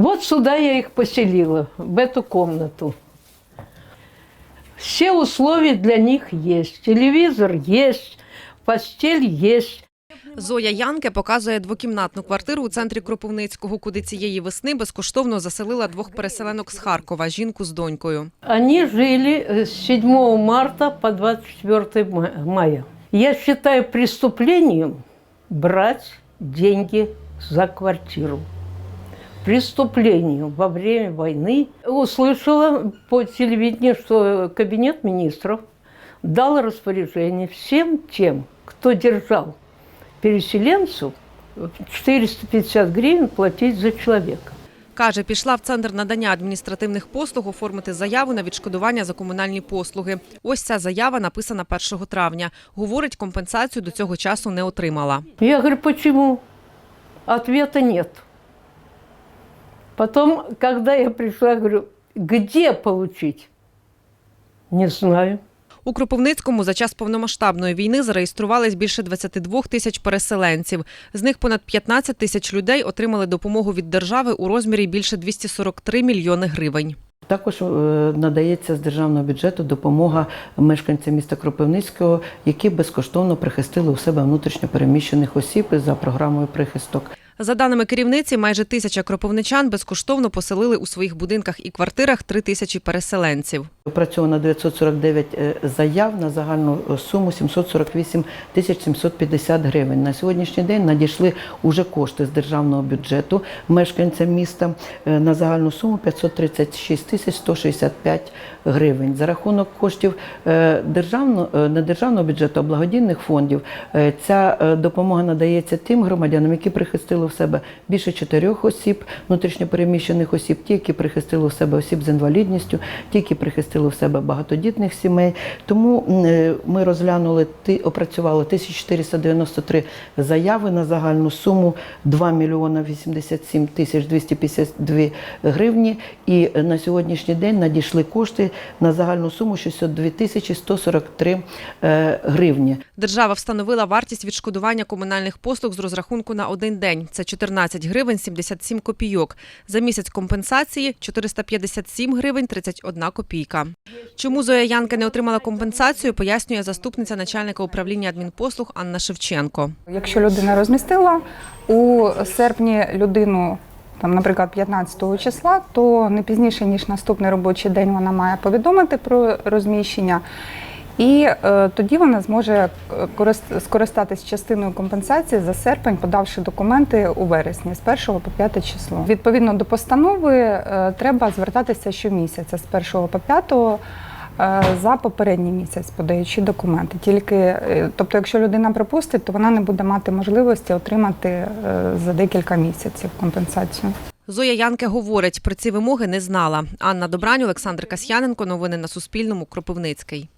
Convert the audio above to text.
Вот сюда я их поселила, в эту комнату. Все условия для них есть. Телевизор есть, постель есть. Зоя Янке показує двокімнатну квартиру у центрі Кропивницького, куди цієї весни безкоштовно заселила двох переселенок з Харкова, жінку з донькою. Они жили э, с 7 марта по 24 ма- мая. Я считаю преступлением брать деньги за квартиру. Преступлением во время войны услышала по телевидению, что кабинет министров дал распоряжение всем тем, кто держал переселенцев, 450 гривен платить за человека. Каже, пішла в центр надання адміністративних послуг оформити заяву на відшкодування за комунальні послуги. Ось ця заява написана 1 травня. Говорить, компенсацію до цього часу не отримала. Я говорю, почему? Ответа нет. Потом, когда я пришла, говорю, где получить? Не знаю. У Кропивницькому за час повномасштабної війни зареєструвались більше 22 тисяч переселенців. З них понад 15 тисяч людей отримали допомогу від держави у розмірі більше 243 мільйони гривень. Також е, надається з державного бюджету допомога мешканцям міста Кропивницького, які безкоштовно прихистили у себе внутрішньо переміщених осіб за програмою прихисток. За даними керівниці, майже тисяча кропивничан безкоштовно поселили у своїх будинках і квартирах три тисячі переселенців. Опрацьовано 949 е, заяв на загальну е, суму 748 тисяч 750 гривень. На сьогоднішній день надійшли уже кошти з державного бюджету мешканцям міста е, на загальну суму 536 тисяч 165 гривень. За рахунок коштів державного, не державного бюджету, а благодійних фондів ця допомога надається тим громадянам, які прихистили в себе більше чотирьох осіб, внутрішньопереміщених осіб, ті, які прихистили в себе осіб з інвалідністю, ті, які прихистили в себе багатодітних сімей. Тому е, ми розглянули, ти- опрацювали 1493 заяви на загальну суму 2 мільйона 87 тисяч 252 гривні. І на сьогоднішній день надійшли кошти на загальну суму 602 тисячі 143 е, гривні. Держава встановила вартість відшкодування комунальних послуг з розрахунку на один день. Це 14 гривень 77 копійок. За місяць компенсації 457 гривень 31 копійка. Чому Зоя Янка не отримала компенсацію, пояснює заступниця начальника управління адмінпослуг Анна Шевченко. Якщо людина розмістила у серпні людину, там, наприклад, 15 числа, то не пізніше ніж наступний робочий день вона має повідомити про розміщення. І е, тоді вона зможе е, скористатись частиною компенсації за серпень, подавши документи у вересні з 1 по 5 число. Відповідно до постанови е, треба звертатися щомісяця з 1 по 5 е, за попередній місяць, подаючи документи. Тільки, е, тобто, якщо людина припустить, то вона не буде мати можливості отримати за декілька місяців компенсацію. Зоя Янке говорить, про ці вимоги не знала. Анна Добрань, Олександр Касьяненко. Новини на Суспільному. Кропивницький.